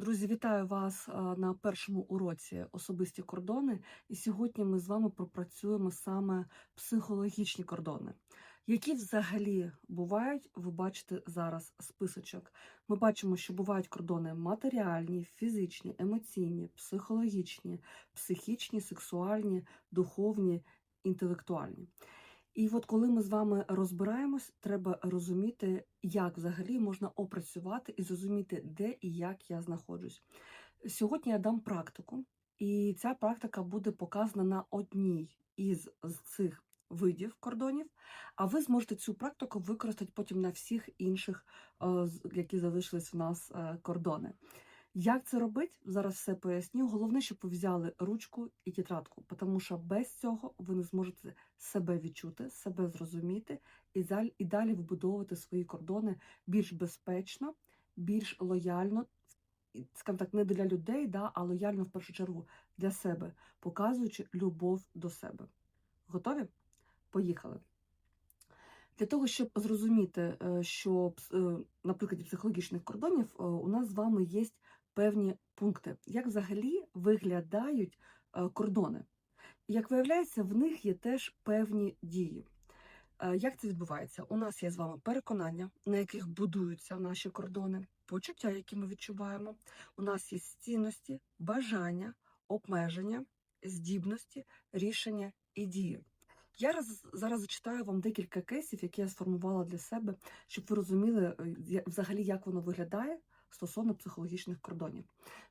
Друзі, вітаю вас е, на першому уроці особисті кордони. І сьогодні ми з вами пропрацюємо саме психологічні кордони. Які взагалі бувають, ви бачите зараз списочок. Ми бачимо, що бувають кордони матеріальні, фізичні, емоційні, психологічні, психічні, сексуальні, духовні, інтелектуальні. І от коли ми з вами розбираємось, треба розуміти, як взагалі можна опрацювати і зрозуміти, де і як я знаходжусь. Сьогодні я дам практику, і ця практика буде показана на одній із цих видів кордонів, а ви зможете цю практику використати потім на всіх інших, е, які залишились в нас е, кордони. Як це робити? Зараз все поясню. Головне, щоб ви взяли ручку і тетрадку, тому що без цього ви не зможете себе відчути, себе зрозуміти і далі, і далі вибудовувати свої кордони більш безпечно, більш лояльно, скажімо так, не для людей, да, а лояльно в першу чергу для себе, показуючи любов до себе. Готові? Поїхали. Для того, щоб зрозуміти, е, що е, на прикладі психологічних кордонів е, у нас з вами є певні пункти, як взагалі виглядають е, кордони. Як виявляється, в них є теж певні дії. Е, Як це відбувається? У нас є з вами переконання, на яких будуються наші кордони, почуття, які ми відчуваємо. У нас є цінності, бажання, обмеження, здібності, рішення і дії. Я раз, зараз зачитаю вам декілька кейсів, які я сформувала для себе, щоб ви розуміли е, взагалі, як воно виглядає стосовно психологічних кордонів.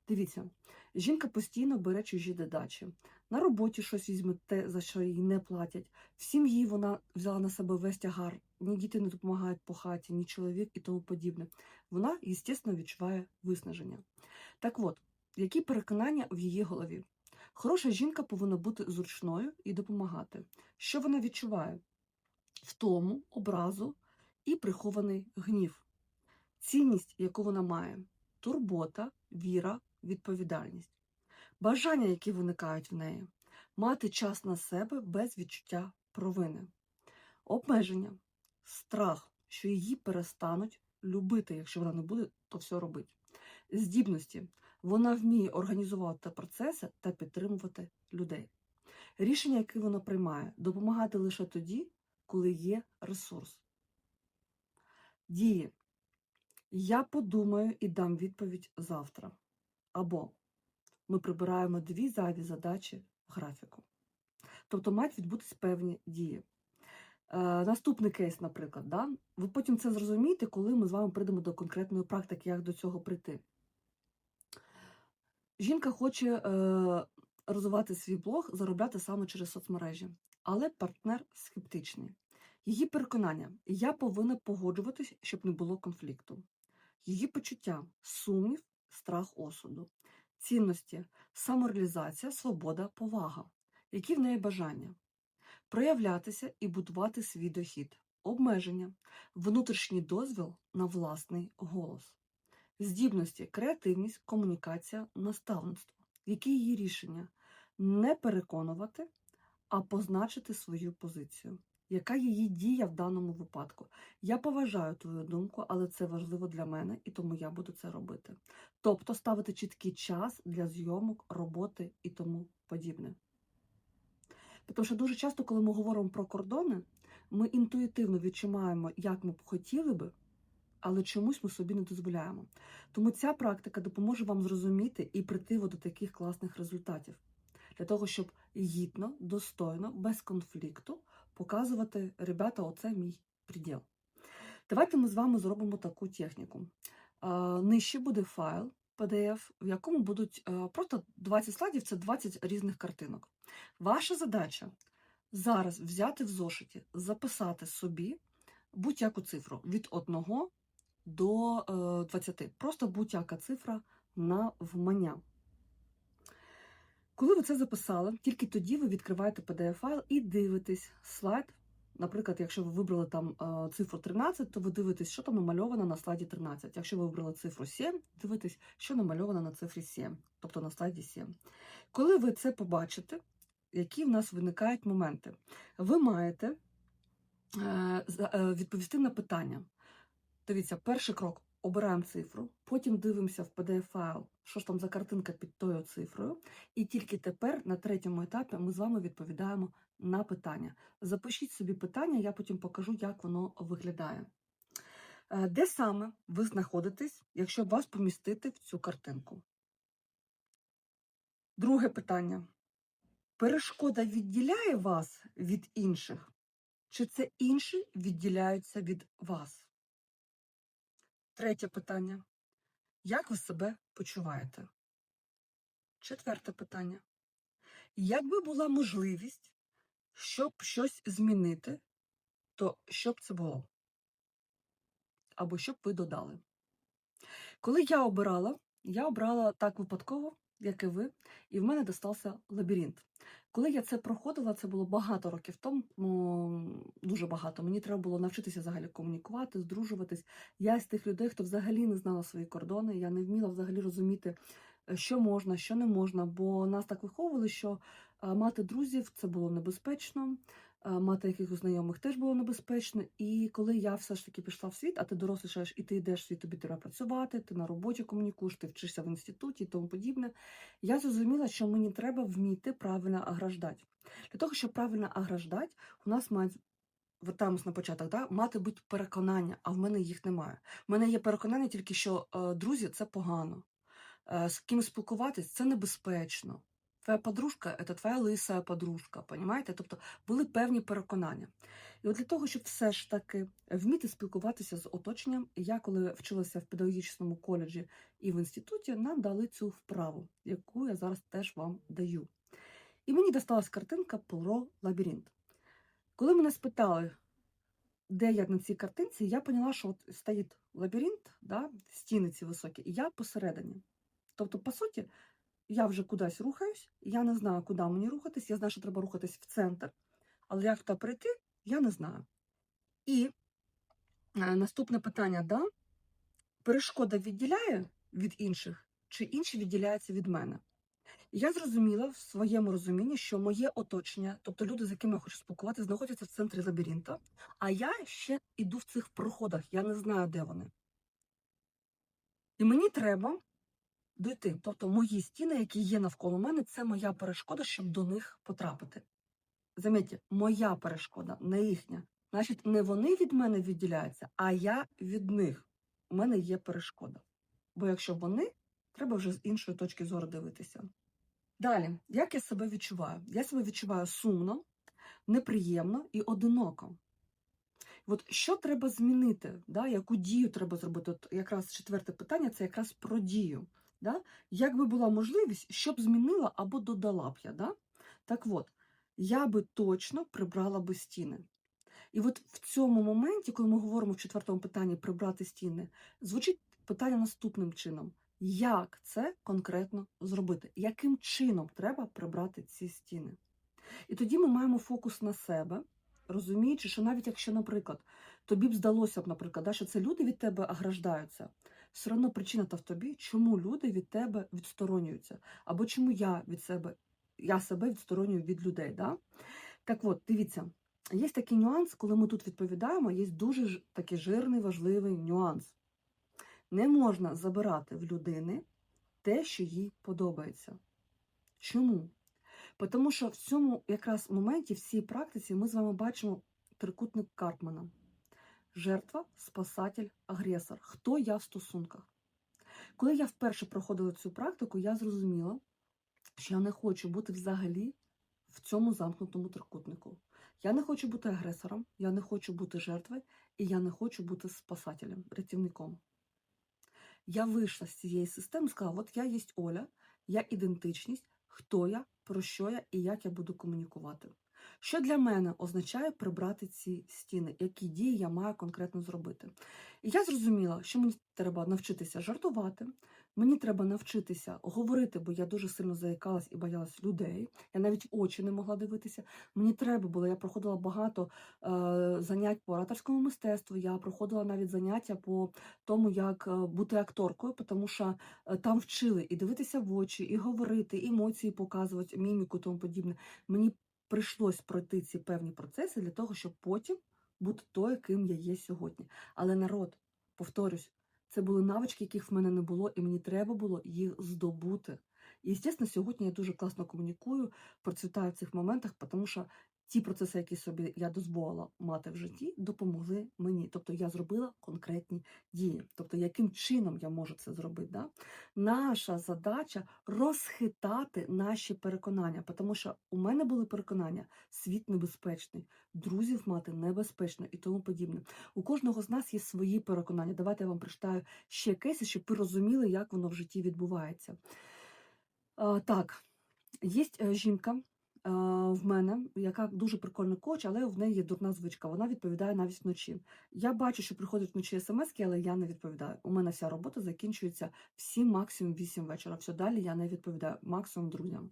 Дивіться, жінка постійно бере чужі додачі. На роботі щось візьме те, за що їй не платять. В сім'ї вона взяла на себе весь тягар, ні діти не допомагають по хаті, ні чоловік і тому подібне. Вона, звісно, відчуває виснаження. Так от, які переконання в її голові? Хороша жінка повинна бути зручною і допомагати. Що вона відчуває? Втому, образу і прихований гнів. Цінність, яку вона має, турбота, віра, відповідальність. Бажання, які виникають в неї, мати час на себе без відчуття провини, обмеження, страх, що її перестануть любити, якщо вона не буде то все робити. Здібності вона вміє організувати процеси та підтримувати людей. Рішення, яке вона приймає, допомагати лише тоді, коли є ресурс. Дії. Я подумаю і дам відповідь завтра. Або ми прибираємо дві зайві задачі в графіку. Тобто мають відбутись певні дії. Е, наступний кейс, наприклад, да? ви потім це зрозумієте, коли ми з вами прийдемо до конкретної практики, як до цього прийти. Жінка хоче е, розвивати свій блог, заробляти саме через соцмережі, але партнер скептичний. Її переконання: я повинна погоджуватись, щоб не було конфлікту. Її почуття сумнів, страх осуду, цінності, самореалізація, свобода, повага. Які в неї бажання? Проявлятися і будувати свій дохід, обмеження, внутрішній дозвіл на власний голос, здібності, креативність, комунікація, наставництво. Які її рішення? Не переконувати, а позначити свою позицію. Яка її дія в даному випадку? Я поважаю твою думку, але це важливо для мене, і тому я буду це робити. Тобто ставити чіткий час для зйомок, роботи і тому подібне. Тому що дуже часто, коли ми говоримо про кордони, ми інтуїтивно відчуваємо, як ми б хотіли би, але чомусь ми собі не дозволяємо. Тому ця практика допоможе вам зрозуміти і прийти до таких класних результатів. Для того, щоб гідно, достойно, без конфлікту показувати, ребята, оце мій приділ. Давайте ми з вами зробимо таку техніку. Нижче буде файл PDF, в якому будуть е, просто 20 слайдів, це 20 різних картинок. Ваша задача зараз взяти в зошиті, записати собі будь-яку цифру від 1 до е, 20. Просто будь-яка цифра на вмання. Коли ви це записали, тільки тоді ви відкриваєте PDF-файл і дивитесь слайд. Наприклад, якщо ви вибрали там е, цифру 13, то ви дивитесь, що там намальовано на слайді 13. Якщо ви вибрали цифру 7, дивитесь, що намальовано на цифрі 7, тобто на слайді 7. Коли ви це побачите, які в нас виникають моменти, ви маєте е, е, відповісти на питання. Дивіться, перший крок обираємо цифру, потім дивимося в PDF-файл, що ж там за картинка під тою цифрою, і тільки тепер на третьому етапі ми з вами відповідаємо на питання. Запишіть собі питання, я потім покажу, як воно виглядає. Е, Де саме ви знаходитесь, якщо вас помістити в цю картинку? Друге питання. Перешкода відділяє вас від інших, чи це інші відділяються від вас? Третє питання. Як ви себе почуваєте? Четверте питання. Якби була можливість, щоб щось змінити, то що б це було? Або що б ви додали? Коли я обирала, я обрала так випадково, як і ви, і в мене достався лабіринт. Коли я це проходила, це було багато років тому, дуже багато. Мені треба було навчитися взагалі комунікувати, здружуватись. Я з тих людей, хто взагалі не знала свої кордони, я не вміла взагалі розуміти, е, що можна, що не можна, бо нас так виховували, що е, мати друзів це було небезпечно, мати якихось знайомих теж було небезпечно. І коли я все ж таки пішла в світ, а ти дорослішаєш і ти йдеш в світ, тобі треба працювати, ти на роботі комунікуєш, ти вчишся в інституті і тому подібне. Я зрозуміла, що мені треба вміти правильно ограждати. Для того, щоб правильно ограждати, у нас мають вертаємось на початок, да? мати бути переконання, а в мене їх немає. В мене є переконання тільки, що е, друзі це погано. Е, з ким спілкуватись це небезпечно. Твоя подружка це твоя лиса подружка, понімаєте? Тобто були певні переконання. І от для того, щоб все ж таки вміти спілкуватися з оточенням, я коли вчилася в педагогічному коледжі і в інституті, нам дали цю вправу, яку я зараз теж вам даю. І мені досталась картинка про лабіринт. Коли мене спитали, де я на цій картинці, я поняла, що от стоїть лабіринт, да, стіни ці високі, і я посередині. Тобто, по суті, я вже кудись рухаюсь, я не знаю, куди мені рухатись, я знаю, що треба рухатись в центр, але як туди прийти, я не знаю. І е, наступне питання, да? перешкода відділяє від інших, чи інші відділяються від мене? Я зрозуміла в своєму розумінні, що моє оточення, тобто люди, з якими я хочу спілкуватися, знаходяться в центрі лабіринта, а я ще йду в цих проходах, я не знаю, де вони. І мені треба дойти. Тобто мої стіни, які є навколо мене, це моя перешкода, щоб до них потрапити. Замітьте, моя перешкода, не їхня. Значить, не вони від мене відділяються, а я від них. У мене є перешкода. Бо якщо вони, треба вже з іншої точки зору дивитися. Далі, як я себе відчуваю? Я себе відчуваю сумно, неприємно і одиноко. От що треба змінити? Да? Яку дію треба зробити? От якраз четверте питання це якраз про дію. Да? Як би була можливість, що б змінила або додала б я? Да? Так от, я би точно прибрала би стіни. І от в цьому моменті, коли ми говоримо в четвертому питанні прибрати стіни, звучить питання наступним чином: як це конкретно зробити? Яким чином треба прибрати ці стіни? І тоді ми маємо фокус на себе, розуміючи, що навіть якщо, наприклад, тобі б здалося б, наприклад, да, що це люди від тебе ограждаються, все одно причина та в тобі, чому люди від тебе відсторонюються, або чому я від себе, я себе відсторонюю від людей. Да? Так от, дивіться, є такий нюанс, коли ми тут відповідаємо, є дуже такий жирний, важливий нюанс. Не можна забирати в людини те, що їй подобається. Чому? Тому що в цьому якраз моменті, в цій практиці, ми з вами бачимо трикутник Карпмана. Жертва, спасатель, агресор. Хто я в стосунках? Коли я вперше проходила цю практику, я зрозуміла, що я не хочу бути взагалі в цьому замкнутому трикутнику. Я не хочу бути агресором, я не хочу бути жертвою, і я не хочу бути спасателем, рятівником. Я вийшла з цієї системи і сказала: от я є Оля, я ідентичність, хто я, про що я і як я буду комунікувати. Що для мене означає прибрати ці стіни, які дії я маю конкретно зробити? І я зрозуміла, що мені треба навчитися жартувати, мені треба навчитися говорити, бо я дуже сильно заїкалась і боялась людей. Я навіть очі не могла дивитися. Мені треба було, я проходила багато е, занять по ораторському мистецтву, я проходила навіть заняття по тому, як е, бути акторкою, тому що е, там вчили і дивитися в очі, і говорити, емоції показувати, міміку і тому подібне. Мені прийшлось пройти ці певні процеси для того, щоб потім бути той, ким я є сьогодні. Але народ, повторюсь, Це були навички, яких в мене не було, і мені треба було їх здобути. І, звісно, сьогодні я дуже класно комунікую, процвітаю в цих моментах, тому що ті процеси, які собі я дозволила мати в житті, допомогли мені. Тобто я зробила конкретні дії. Тобто, яким чином я можу це зробити? Да? Наша задача розхитати наші переконання, тому що у мене були переконання, світ небезпечний, друзів мати небезпечно і тому подібне. У кожного з нас є свої переконання. Давайте я вам прочитаю ще кейси, щоб ви розуміли, як воно в житті відбувається. А, так, є е, жінка в мене, яка дуже прикольний коч, але в неї є дурна звичка. Вона відповідає навіть вночі. Я бачу, що приходять вночі смс, але я не відповідаю. У мене вся робота закінчується в 7, максимум 8 вечора. Все далі я не відповідаю, максимум друзям.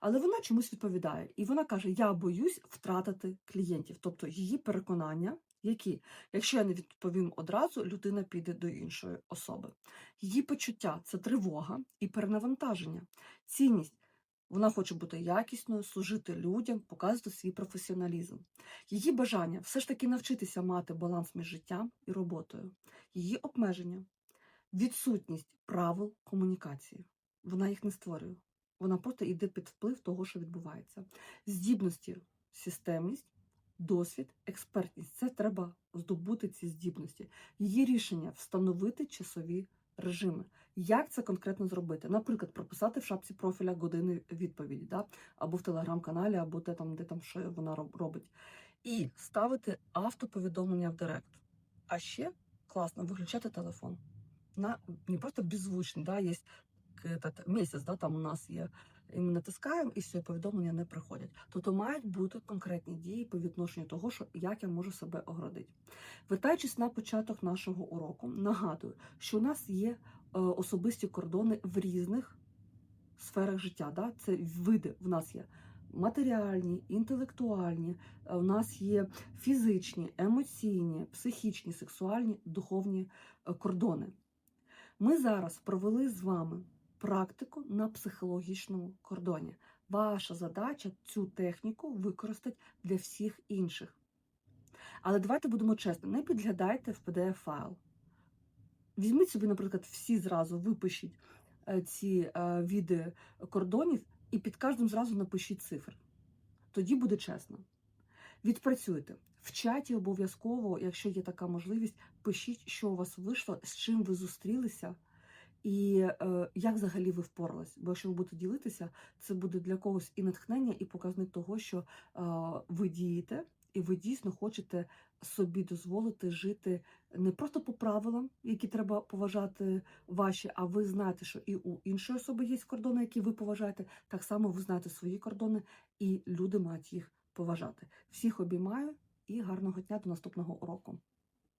Але вона чомусь відповідає. І вона каже: Я боюсь втратити клієнтів. Тобто її переконання, які, якщо я не відповім одразу, людина піде до іншої особи. Її почуття це тривога і перенавантаження, цінність. Вона хоче бути якісною, служити людям, показувати свій професіоналізм. Її бажання все ж таки навчитися мати баланс між життям і роботою. Її обмеження, відсутність правил комунікації. Вона їх не створює. Вона просто йде під вплив того, що відбувається. Здібності, системність, досвід, експертність це треба здобути ці здібності. Її рішення встановити часові режими. Як це конкретно зробити? Наприклад, прописати в шапці профіля години відповіді, да? або в телеграм-каналі, або де там, де там що вона робить. І ставити автоповідомлення в директ. А ще класно виключати телефон. На не просто беззвучний, да, є місяць, да, там у нас є. І ми натискаємо, і все, повідомлення не приходять. Тобто мають бути конкретні дії по відношенню того, що як я можу себе оградити. Вертаючись на початок нашого уроку, нагадую, що у нас є е, особисті кордони в різних сферах життя. Да? Це види в нас є матеріальні, інтелектуальні, е, у нас є фізичні, емоційні, психічні, сексуальні, духовні е, кордони. Ми зараз провели з вами практику на психологічному кордоні. Ваша задача цю техніку використати для всіх інших. Але давайте будемо чесно, не підглядайте в pdf файл. Візьміть собі, наприклад, всі зразу випишіть е, ці е, види кордонів і під кожним зразу напишіть цифри. Тоді буде чесно. Відпрацюйте. В чаті обов'язково, якщо є така можливість, пишіть, що у вас вийшло, з чим ви зустрілися, і е, як взагалі ви впорались. Бо якщо ви будете ділитися, це буде для когось і натхнення, і показник того, що е, ви дієте, і ви дійсно хочете собі дозволити жити не просто по правилам, які треба поважати ваші, а ви знаєте, що і у іншої особи є кордони, які ви поважаєте. Так само ви знаєте свої кордони, і люди мають їх поважати. Всіх обіймаю і гарного дня до наступного уроку.